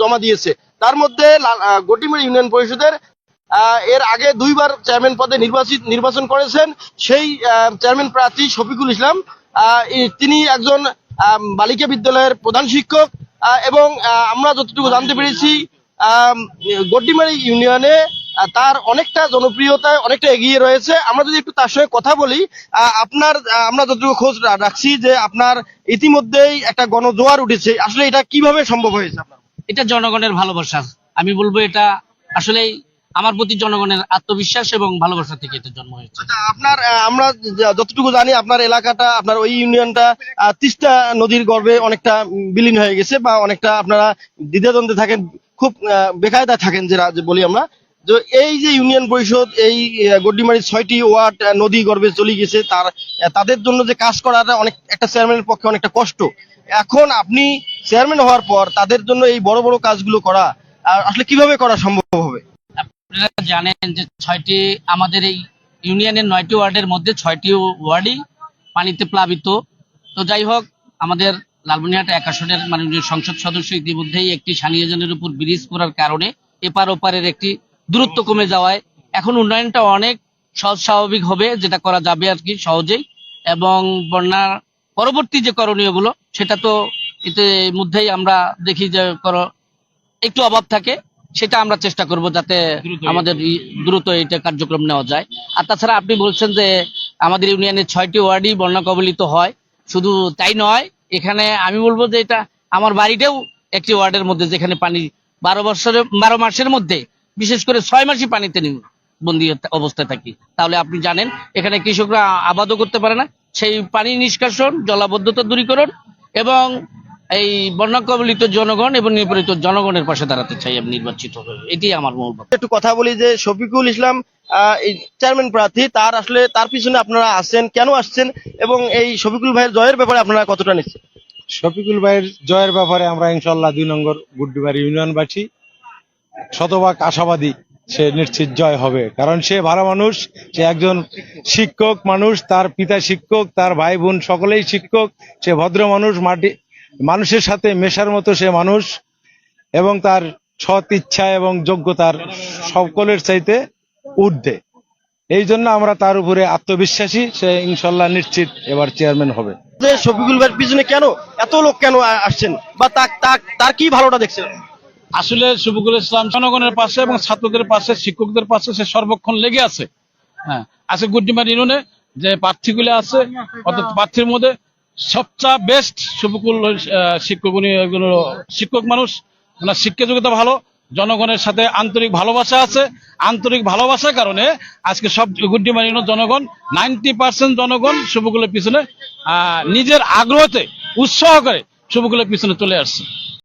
জমা দিয়েছে। তার মধ্যে গটিমারি ইউনিয়ন পরিষদের এর আগে দুইবার চেয়ারম্যান পদে নির্বাচিত নির্বাচন করেছেন। সেই চেয়ারম্যান প্রার্থী শফিকুল ইসলাম তিনি একজন বালিকা বিদ্যালয়ের প্রধান শিক্ষক এবং আমরা যতটুকু জানতে পেরেছি গড্ডিমারি ইউনিয়নে তার অনেকটা জনপ্রিয়তায় অনেকটা এগিয়ে রয়েছে। আমরা যদি একটু তার সঙ্গে কথা বলি আপনার আমরা যতটুকু খোঁজ রাখছি যে আপনার ইতিমধ্যেই একটা গণজোয়ার উঠেছে। আসলে এটা কীভাবে সম্ভব হয়েছে আপনার? এটা জনগণের ভালোবাসা। আমি বলব এটা আসলে আমার প্রতি জনগণের আত্মবিশ্বাস এবং ভালোবাসা থেকে এটা জন্ম হয়েছে। আচ্ছা আপনার আমরা যতটুকু জানি আপনার এলাকাটা আপনার ওই ইউনিয়নটা তিস্তা নদীর গর্ভে অনেকটা বিলীন হয়ে গেছে বা অনেকটা আপনারা দ্বিধাদ্বন্দ্বে থাকেন খুব আহ, বেকায়দায় থাকেন যেটা যে বলি আমরা। তো এই যে ইউনিয়ন পরিষদ এই আহ, গড্ডিমারির ছয়টি ওয়ার্ড নদী গর্ভে চলে গেছে তার তাদের জন্য যে কাজ করাটা অনেক একটা চেয়ারম্যানের পক্ষে অনেকটা কষ্ট। এখন আপনি চেয়ারম্যান হওয়ার পর তাদের জন্য এই বড় বড় কাজগুলো করা আসলে কীভাবে করা সম্ভব হবে? আপনারা জানেন যে ছয়টি, আমাদের এই ইউনিয়নের নয়টি ওয়ার্ডের মধ্যে ছয়টি ওয়ার্ডই পানিতে প্লাবিত। তো যাই হোক, আমাদের লালমনিহাট এক আসনের মাননীয় সংসদ সদস্য ইতিমধ্যেই একটি সানিয়াজনের উপর ব্রিজ করার কারণে এপার ওপারের একটি দূরত্ব কমে যাওয়ায় এখন উন্নয়নটা অনেক সহজ স্বাভাবিক হবে, যেটা করা যাবে আর কি সহজেই। এবং বন্যার পরবর্তী যে করণীয়গুলো সেটা তো এতে মধ্যেই আমরা দেখি যে করো একটু অভাব থাকে সেটা আমরা চেষ্টা করব যাতে আমাদের দ্রুত এটা কার্যক্রম নেওয়া যায়। আর তাছাড়া আপনি বলছেন যে আমাদের ইউনিয়নের ছয়টি ওয়ার্ডই বন্যা কবলিত হয় শুধু তাই নয় এখানে আমি বলব যে এটা আমার বাড়িটাও একটি ওয়ার্ডের মধ্যে যেখানে পানি বারো বছরের বারো মাসের মধ্যে বিশেষ করে ছয় মাসই পানিতে নি- বন্দি অবস্থায় থাকি। তাহলে আপনি জানেন এখানে কৃষকরা আবাদও করতে পারে না সেই পানি নিষ্কাশন জলাবদ্ধতা দূরীকরণ এবং এই বন্যা কবলিত জনগণ এবং নিপীড়িত জনগণের পাশে দাঁড়াতে চাই আমি নির্বাচিত হয়ে। এটি আমার মূল একটু কথা বলি যে শফিকুল ইসলাম আহ, চেয়ারম্যান প্রার্থী তার আসলে তার পিছনে আপনারা আসছেন কেন আসছেন এবং এই শফিকুল ভাইয়ের জয়ের ব্যাপারে আপনারা কতটা নিচ্ছেন? শফিকুল ভাইয়ের জয়ের ব্যাপারে আমরা ইনশাল্লাহ দুই নম্বর গুড্ডিবাড়ি ইউনিয়নবাসী শতভাগ আশাবাদী। সে নিশ্চিত জয় হবে। কারণ সে ভালো মানুষ, সে একজন শিক্ষক মানুষ, তার পিতা শিক্ষক, তার ভাই বোন সকলেই শিক্ষক, সে ভদ্র মানুষ, মাটি, মানুষের সাথে মেশার মতো সে মানুষ, এবং তার সৎ ইচ্ছা এবং যোগ্যতার সকলের চাইতে ঊর্ধ্বে। এই জন্য আমরা তার উপরে আত্মবিশ্বাসী, সে ইনশাল্লাহ নিশ্চিত এবার চেয়ারম্যান হবে। শফিকুল ভাইয়ের পিছনে কেন? এত লোক কেন আসছেন? বা তার কি ভালোটা দেখছেন? আসলে শফিকুল ইসলাম জনগণের পাশে এবং ছাত্রদের পাশে, শিক্ষকদের পাশে সে সর্বক্ষণ লেগে আছে। হ্যাঁ আজকে গুড্ডিমার ইউনিয়নে যে প্রার্থীগুলো আছে, অর্থাৎ প্রার্থীর মধ্যে সবচেয়ে বেস্ট শফিকুল শিক্ষক, উনি শিক্ষক মানুষ। ওনার শিক্ষা যোগ্যতা ভালো, জনগণের সাথে আন্তরিক ভালোবাসা আছে। আন্তরিক ভালোবাসার কারণে আজকে সব গুড্ডিমার ইউনিয়ন জনগণ, নাইনটি পার্সেন্ট জনগণ শফিকুলের পিছনে নিজের আগ্রহতে, উৎসাহ করে শফিকুলের পিছনে চলে আসছে।